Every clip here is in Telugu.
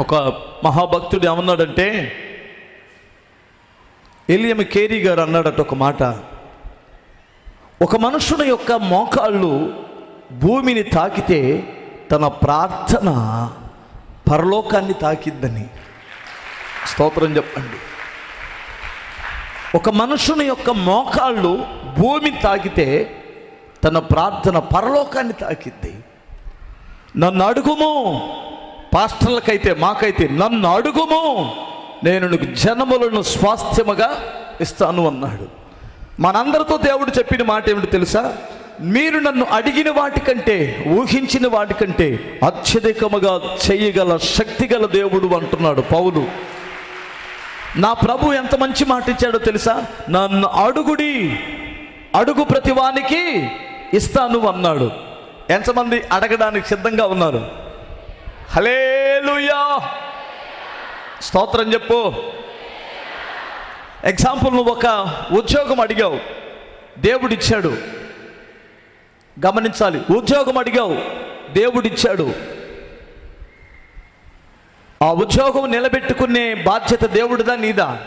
ఒక మహాభక్తుడు ఏమన్నాడంటే ఎలియమ్ కేరీ గారు అన్నాడట ఒక మాట. ఒక మనుషుని యొక్క మోకాళ్ళు భూమిని తాకితే తన ప్రార్థన పరలోకాన్ని తాకిద్దని. స్తోత్రం చెప్పండి. ఒక మనుషుని యొక్క మోకాళ్ళు భూమి తాకితే తన ప్రార్థన పరలోకాన్ని తాకిద్ది. నన్ను అడుగుము పాస్టర్లకైతే మాకైతే నన్ను అడుగుము. నేను నీకు జనములను స్వాస్థ్యముగా ఇస్తాను అన్నాడు. మనందరితో దేవుడు చెప్పిన మాట ఏమిటి తెలుసా? మీరు నన్ను అడిగిన వాటికంటే ఊహించిన వాటికంటే అత్యధికముగా చేయగల శక్తిగల దేవుడు అంటున్నాడు పౌలు. నా ప్రభు ఎంత మంచి మాట ఇచ్చాడో తెలుసా? నన్ను అడుగుడి అడుగు ప్రతివానికి ఇస్తాను అన్నాడు. ఎంతమంది అడగడానికి సిద్ధంగా ఉన్నారు? హలేలుయా స్తోత్రం చెప్పు. ఎగ్జాంపుల్ నువ్వు ఒక ఉద్యోగం అడిగావు. దేవుడిచ్చాడు. గమనించాలి. ఉద్యోగం అడిగావు. దేవుడిచ్చాడు. ఆ ఉద్యోగం నిలబెట్టుకునే బాధ్యత దేవుడిదా నీదా?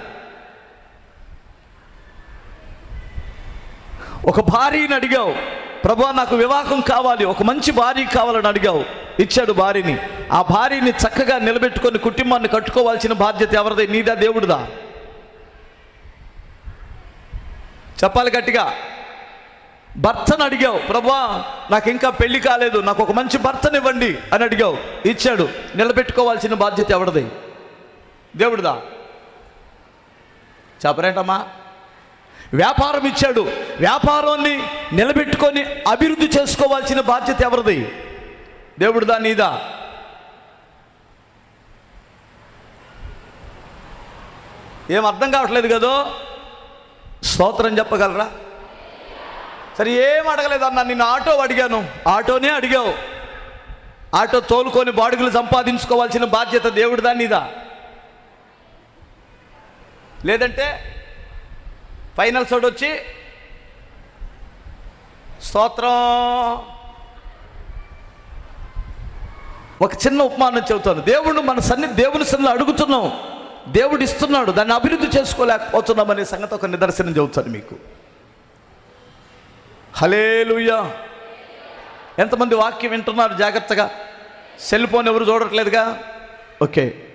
ఒక భార్యని అడిగావు. ప్రభా నాకు వివాహం కావాలి. ఒక మంచి భార్య కావాలని అడిగావు. ఇచ్చాడు భార్యని. ఆ భార్యని చక్కగా నిలబెట్టుకొని కుటుంబాన్ని కట్టుకోవాల్సిన బాధ్యత ఎవరిది? నీదా దేవుడిదా? చెప్పాలి గట్టిగా. భర్తను అడిగావు ప్రభా నాకు ఇంకా పెళ్ళి కాలేదు నాకు ఒక మంచి భర్తనివ్వండి అని అడిగావు. ఇచ్చాడు నిలబెట్టుకోవాల్సిన బాధ్యత ఎవరిది? దేవుడిదా? చెప్పరేంటమ్మా? వ్యాపారం ఇచ్చాడు. వ్యాపారాన్ని నిలబెట్టుకొని అభివృద్ధి చేసుకోవాల్సిన బాధ్యత ఎవరిది? దేవుడిదా నీదా? ఏం అర్థం కావట్లేదు కదో? స్తోత్రం చెప్పగలరా? సరే ఏం అడగలేదన్నా నిన్ను ఆటో అడిగాను. ఆటోనే అడిగావు. ఆటో తోలుకొని బాడుగులు సంపాదించుకోవాల్సిన బాధ్యత దేవుడిదా నీదా? లేదంటే ఫైనల్ సోడ్ వచ్చి స్తోత్రం. ఒక చిన్న ఉపమానం చెబుతాను. దేవుడు మన సన్ని దేవుని సన్నిలో అడుగుతున్నాం. దేవుడు ఇస్తున్నాడు. దాన్ని అభివృద్ధి చేసుకోలేకపోతున్నామనే సంగతి ఒక నిదర్శనం చెబుతాను మీకు. హలేలుయ్యా ఎంతమంది వాక్యం వింటున్నారు జాగ్రత్తగా? సెల్ ఫోన్ ఎవరు చూడట్లేదుగా? ఓకే.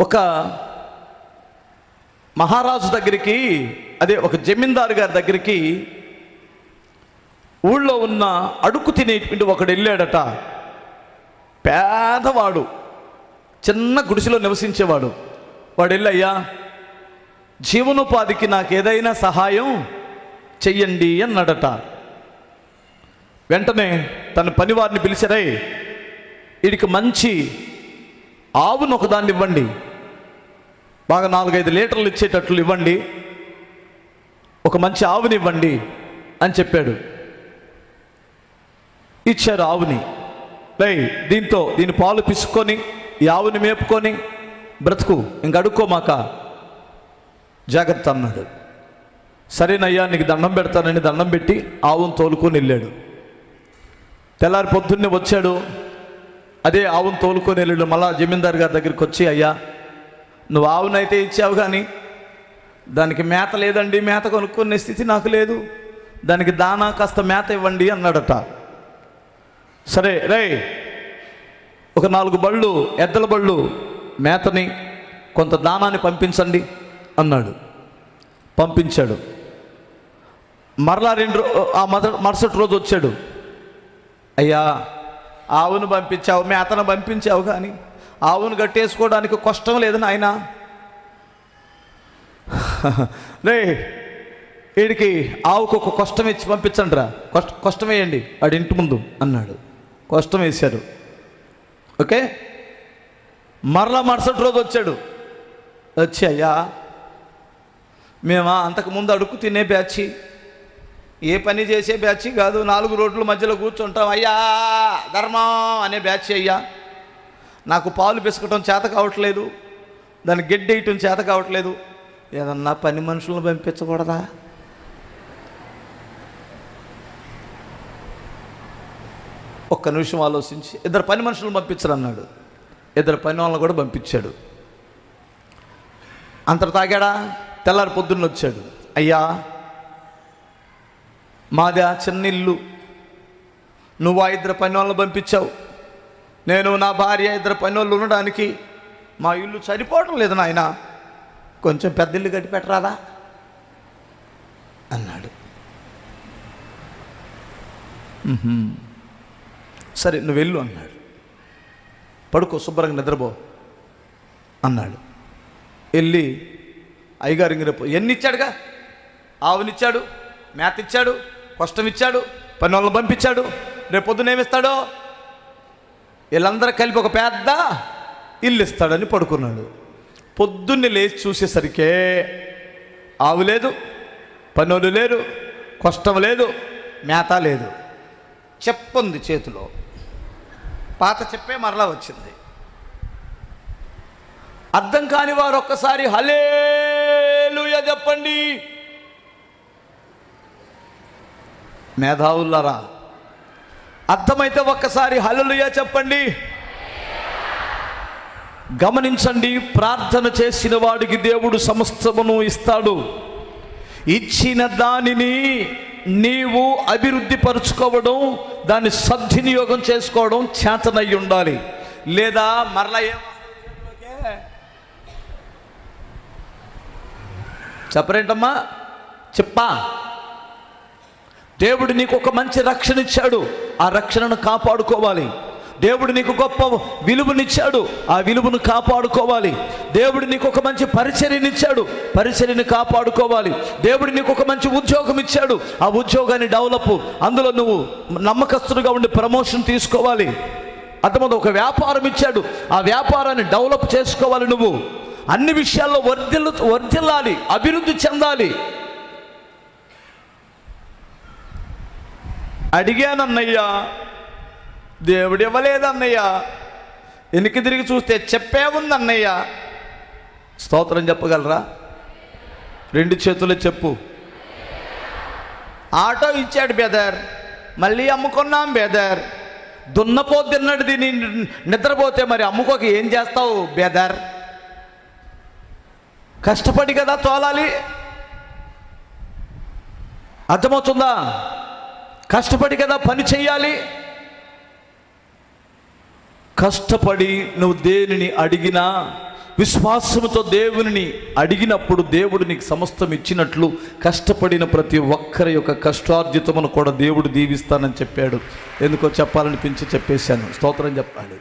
ఒక మహారాజు దగ్గరికి అదే ఒక జమీందారు గారి దగ్గరికి ఊళ్ళో ఉన్న అడుకు తినేటువంటి ఒకడు వెళ్ళాడట. పేదవాడు చిన్న గుడిసెలో నివసించేవాడు. వాడు వెళ్ళయ్యా జీవనోపాధికి నాకు ఏదైనా సహాయం చెయ్యండి అన్నాడట. వెంటనే తన పనివారిని పిలిచరే వీడికి మంచి ఆవును ఒకదాన్ని ఇవ్వండి. బాగా నాలుగైదు లీటర్లు ఇచ్చేటట్లు ఇవ్వండి. ఒక మంచి ఆవుని ఇవ్వండి అని చెప్పాడు. ఇచ్చారు ఆవుని లై దీంతో దీని పాలు పిసుకొని ఈ ఆవుని మేపుకొని బ్రతుకు ఇంక అడుక్కోమాక జాగ్రత్త అన్నాడు. సరేనయ్యా నీకు దండం పెడతానని దండం పెట్టి ఆవును తోలుకొని వెళ్ళాడు. తెల్లారి పొద్దున్నే వచ్చాడు. అదే ఆవును తోలుకొని వెళ్ళాడు. మళ్ళా జమీందారు గారి దగ్గరికి వచ్చి అయ్యా నువ్వు ఆవునైతే ఇచ్చావు కానీ దానికి మేత లేదండి. మేత కొనుక్కునే స్థితి నాకు లేదు. దానికి దానా కాస్త మేత ఇవ్వండి అన్నాడట. సరే రే ఒక నాలుగు బళ్ళు ఎద్దల బళ్ళు మేతని కొంత దానాన్ని పంపించండి అన్నాడు. పంపించాడు. మరలా రెండు ఆ మద మరుసటి రోజు వచ్చాడు. అయ్యా ఆవును పంపించావు మేతను పంపించావు కానీ ఆవును కట్టేసుకోవడానికి కష్టం లేదు నాయన. రే వీడికి ఆవుకు ఒక కష్టం ఇచ్చి పంపించండి రా కష్ట కష్టమేయండి వాడి ఇంటి ముందు అన్నాడు. కష్టం వేశారు ఓకే? మరలా మరుసటి రోజు వచ్చాడు. వచ్చి అయ్యా మేమా అంతకుముందు అడుక్కు తినే బ్యాచి ఏ పని చేసే బ్యాచ్ కాదు నాలుగు రోడ్ల మధ్యలో కూర్చుంటాం. అయ్యా ధర్మం అనే బ్యాచ్ అయ్యా. నాకు పాలు పిసకటం చేత కావట్లేదు దాన్ని గెడ్డేయటం చేత కావట్లేదు. ఏదన్నా పని మనుషులను పంపించకూడదా? ఒక్క నిమిషం ఆలోచించి ఇద్దరు పని మనుషులను పంపించరు అన్నాడు ఇద్దరు పని వాళ్ళని కూడా పంపించాడు. అంతట తాగాడా? తెల్లారి పొద్దున్న వచ్చాడు. అయ్యా మాది ఆ చిన్న ఇల్లు. నువ్వు ఆ ఇద్దరు పని వాళ్ళని పంపించావు. నేను నా భార్య ఇద్దరు పని వాళ్ళు ఉండడానికి మా ఇల్లు సరిపోవడం లేదు నాయన. కొంచెం పెద్ద ఇల్లు కట్టి పెట్టరాదా? అన్నాడు. సరే నువ్వు వెళ్ళు అన్నాడు. పడుకో శుభ్రంగా నిద్రపో అన్నాడు. వెళ్ళి అయ్యగారు ఇంగిరపో ఎన్ని ఇచ్చాడుగా ఆవునిచ్చాడు మేత ఇచ్చాడు కష్టం ఇచ్చాడు పని వాళ్ళని పంపించాడు రేపు పొద్దున ఏమిస్తాడో? వీళ్ళందరూ కలిపి ఒక పెద్ద ఇల్లు ఇస్తాడని పడుకున్నాడు. పొద్దున్నే లేచి చూసేసరికే ఆవు లేదు పనులు లేరు కష్టం లేదు మేత లేదు. చెప్పుంది చేతిలో. పాత చెప్పే మరలా వచ్చింది. అర్థం కాని వారు ఒక్కసారి హలేలుయ చెప్పండి. మేధావుల్లారా అర్థమైతే ఒక్కసారి హలలుయ చెప్పండి. గమనించండి ప్రార్థన చేసిన వాడికి దేవుడు సమస్తమును ఇస్తాడు. ఇచ్చిన దానిని నీవు అభివృద్ధి పరుచుకోవడం దాన్ని సద్వినియోగం చేసుకోవడం చేతనై ఉండాలి. లేదా మరలా ఏం చెప్పరేంటమ్మా? చెప్పా. దేవుడు నీకు ఒక మంచి రక్షణ ఇచ్చాడు. ఆ రక్షణను కాపాడుకోవాలి. దేవుడు నీకు గొప్ప విలువనిచ్చాడు. ఆ విలువను కాపాడుకోవాలి. దేవుడు నీకు ఒక మంచి పరిచర్యనిచ్చాడు పరిచర్యని కాపాడుకోవాలి. దేవుడు నీకు ఒక మంచి ఉద్యోగం ఇచ్చాడు. ఆ ఉద్యోగాన్ని డెవలప్ అందులో నువ్వు నమ్మకస్తుడుగా ఉండి ప్రమోషన్ తీసుకోవాలి. అర్థమవుతుంది? ఒక వ్యాపారం ఇచ్చాడు. ఆ వ్యాపారాన్ని డెవలప్ చేసుకోవాలి నువ్వు. అన్ని విషయాల్లో వర్ధిల్లు వర్ధిల్లాలి. అభివృద్ధి చెందాలి. అడిగానన్నయ్యా. దేవుడు ఇవ్వలేదన్నయ్యా. వెనక్కి తిరిగి చూస్తే చెప్పే ఉందన్నయ్య. స్తోత్రం చెప్పగలరా? రెండు చేతులు చెప్పు. ఆటో ఇచ్చాడు బెదర్ మళ్ళీ అమ్ముకున్నాం బెదర్ దున్నపో తిన్నాడు దీన్ని నిద్రపోతే మరి అమ్ముకోక ఏం చేస్తావు బెదర్ కష్టపడి కదా తోలాలి. అర్థమవుతుందా? కష్టపడి కదా పని చెయ్యాలి. కష్టపడి నువ్వు దేనిని అడిగినా విశ్వాసముతో దేవుని అడిగినప్పుడు దేవుడు నీకు సమస్తం ఇచ్చినట్లు కష్టపడిన ప్రతి ఒక్కరి యొక్క కష్టార్జితమును కూడా దేవుడు దీవిస్తానని చెప్పాడు. ఎందుకో చెప్పాలనిపించి చెప్పేశాను. స్తోత్రం చెప్పాలి.